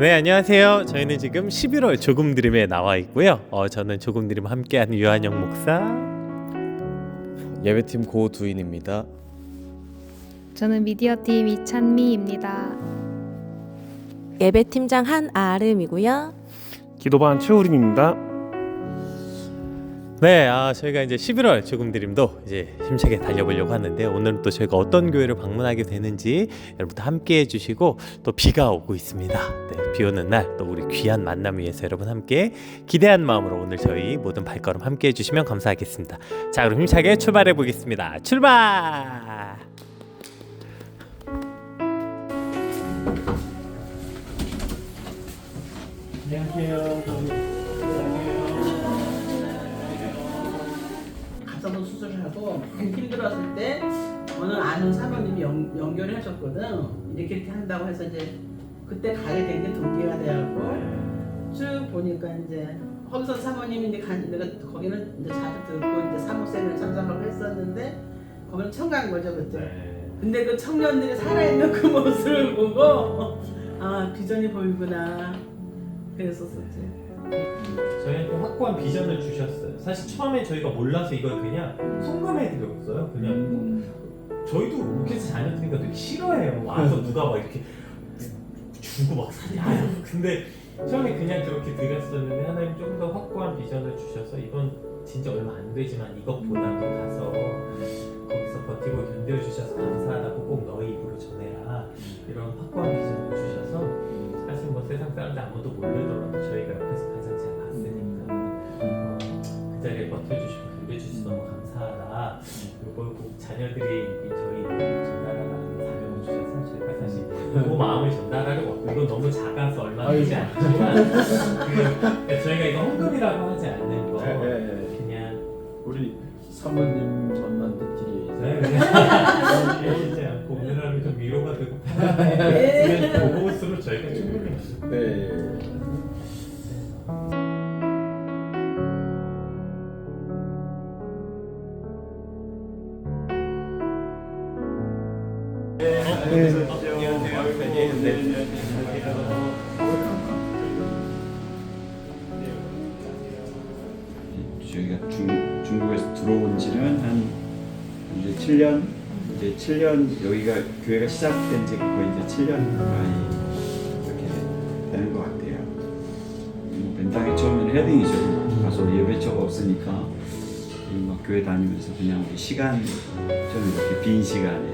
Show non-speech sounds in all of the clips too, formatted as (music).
네 안녕하세요. 저희는 지금 11월 조금 드림에 나와 있고요. 어, 저는 조금 드림 함께하는 유한영 목사. 예배팀 고두인입니다. 저는 미디어팀 이찬미입니다. 예배팀장 한아름이고요. 기도반 최우림입니다. 네, 아 저희가 이제 11월 조금 드림도 이제 힘차게 달려보려고 하는데 오늘은 또 저희가 어떤 교회를 방문하게 되는지 여러분도 함께 해 주시고 또 비가 오고 있습니다. 네, 비 오는 날 또 우리 귀한 만남 위해서 여러분 함께 기대한 마음으로 오늘 저희 모든 발걸음 함께 해 주시면 감사하겠습니다. 자, 그럼 힘차게 출발해 보겠습니다. 출발! 가서도 수술을 하고 (laughs) 힘들었을 때 어느 아는 사모님이 연, 연결을 하셨거든. 이렇게 이렇게 한다고 해서 이제 그때 가게 된 게 동기가 돼갖고 쭉 보니까 이제 거기서 사모님이 이제 간 내가 거기는 이제 자주 듣고 이제 사무생을 참석하고 했었는데 거기는 청간 거죠 그때. 근데 그 청년들이 살아있는 그 (laughs) 모습을 보고 아 비전이 보이구나. 그랬었었지 저희한테 확고한 비전을 주셨어요. 사실 처음에 저희가 몰라서 이걸 그냥 송금해 드렸어요. 그냥 저희도 오케스 자녀들이니까 되게 싫어해요. 와서 누가 막 이렇게 주고 막 사냐. 근데 처음에 그냥 그렇게 드렸었는데 하나님 조금 더 확고한 비전을 주셔서 이건 진짜 얼마 안 되지만 이것보다도 가서 거기서 자녀들이 이 저희 전달하라는 사명을 주셔서 저희가 사실 그 마음을 전달하려고 이건 너무 작아서 얼마 되지 않지만. 그 저희가 이거 헌금이라고 하지 않는 거. 그냥 우리 사모님 만난 느낌이 네, 그냥 깨지지 않고 오늘 하루 좀 위로가 되고. (laughs) 편안해 그것으로 저희가 충분히 네. 저희가 중, 중국에서 들어온 지는 한 이제 7년 이제 7년 여기가 교회가 시작된 지 거의 이제 7년 가까이 이렇게 되는 것 같아요. 뭐 벤당이 처음에는 헤딩이죠. 가서 예배처가 없으니까 이막 교회 다니면서 그냥 시간 좀 이렇게 빈 시간에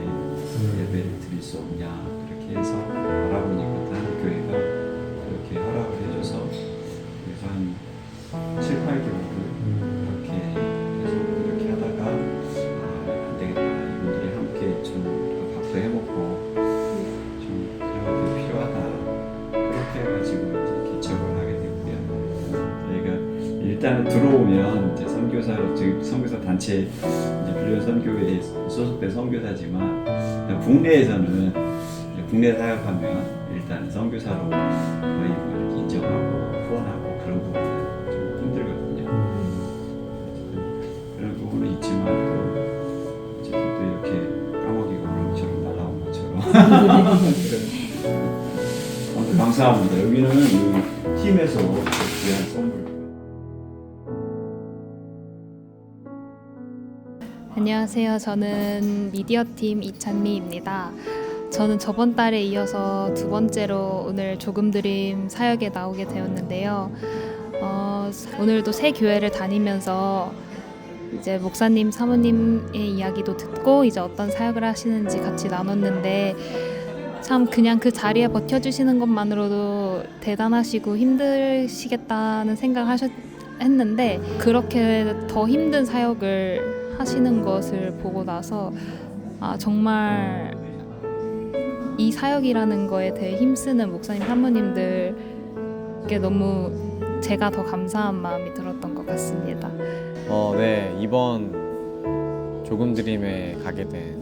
예배를 드릴 수 없냐 그렇게 해서 알아보니까 다른 교회가 그렇게 허락을 해줘서 그래서 한 7, 8개월을 이렇게 계속 이렇게 하다가 아, 안 되겠다. 이분들이 함께 좀 밥도 해먹고 좀 이런 게 필요하다. 그렇게 해가지고 이제 개척을 하게 됐고요. 저희가 일단은 들어오면 선교사로 지금 선교사 단체 이제 불륜 선교회에 소속된 선교사지만 국내에서는 국내 사역하면 일단 선교사로 거의 뭐 인정하고 후원하고 그런 부분은 좀 힘들거든요. 그런 부분은 있지만 또 어쨌든 또 이렇게 까마귀가 우렁처럼 날아온 것처럼 (laughs) 감사합니다. 여기는 이 팀에서 귀한 선물. 안녕하세요. 저는 미디어팀 이찬미입니다. 저는 저번 달에 이어서 두 번째로 오늘 조금 드림 사역에 나오게 되었는데요. 어, 오늘도 새 교회를 다니면서 이제 목사님, 사모님의 이야기도 듣고 이제 어떤 사역을 하시는지 같이 나눴는데 참 그냥 그 자리에 버텨주시는 것만으로도 대단하시고 힘드시겠다는 생각을 하셨, 했는데 그렇게 더 힘든 사역을 하시는 것을 보고 나서 아 정말 이 사역이라는 거에 대해 힘쓰는 목사님 사모님들께 너무 제가 더 감사한 마음이 들었던 것 같습니다. 어, 네 이번 조금 드림에 가게 된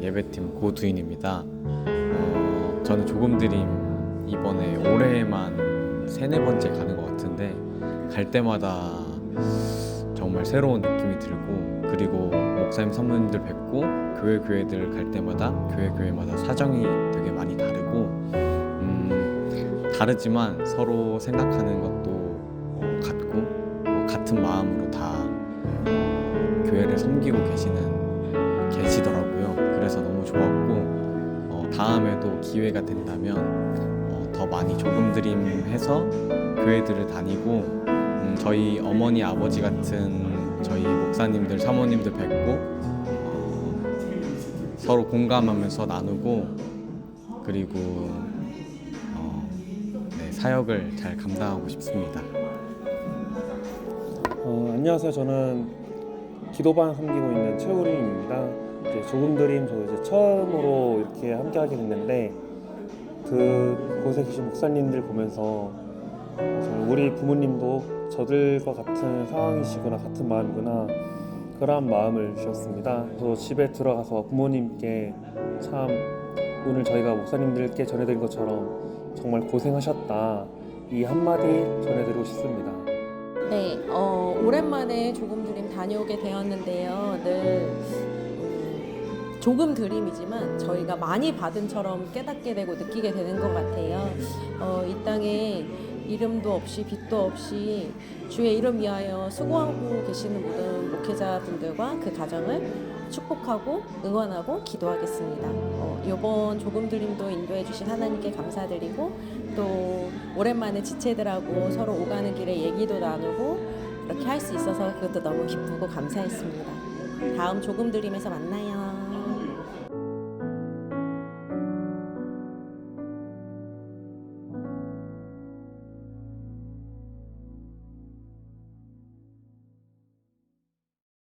예배팀 고두인입니다. 어, 저는 조금 드림 이번에 올해만 세네 번째 가는 것 같은데 갈 때마다 정말 새로운 느낌이 들고 그리고 목사님 사모님들 뵙고 교회 교회들 갈 때마다 교회 교회마다 사정이 되게 많이 다르고 음, 다르지만 서로 생각하는 것도 어, 같고 어, 같은 마음으로 다 어, 교회를 섬기고 계시는 계시더라고요. 그래서 너무 좋았고 어, 다음에도 기회가 된다면 어, 더 많이 조금 드림 해서 교회들을 다니고 음, 저희 어머니 아버지 같은 저희 목사님들 사모님들 뵙고 어, 서로 공감하면서 나누고 그리고 어, 네, 사역을 잘 감당하고 싶습니다. 어, 안녕하세요. 저는 기도반 섬기고 있는 최우림입니다. 이제 조금 드림 저 이제 처음으로 이렇게 함께 하게 됐는데 그 곳에 계신 목사님들 보면서 우리 부모님도 저들과 같은 상황이시구나 같은 마음이구나 그러한 마음을 주셨습니다. 그래서 집에 들어가서 부모님께 참 오늘 저희가 목사님들께 전해드린 것처럼 정말 고생하셨다 이 한마디 전해드리고 싶습니다. 네, 어, 오랜만에 조금 드림 다녀오게 되었는데요. 늘 음, 조금 드림이지만 저희가 많이 받은처럼 깨닫게 되고 느끼게 되는 것 같아요. 어, 이 땅에 이름도 없이 빛도 없이 주의 이름 위하여 수고하고 계시는 모든 목회자분들과 그 가정을 축복하고 응원하고 기도하겠습니다. 어, 이번 조금 드림도 인도해 주신 하나님께 감사드리고 또 오랜만에 지체들하고 서로 오가는 길에 얘기도 나누고 그렇게 할 수 있어서 그것도 너무 기쁘고 감사했습니다. 다음 조금 드림에서 만나요.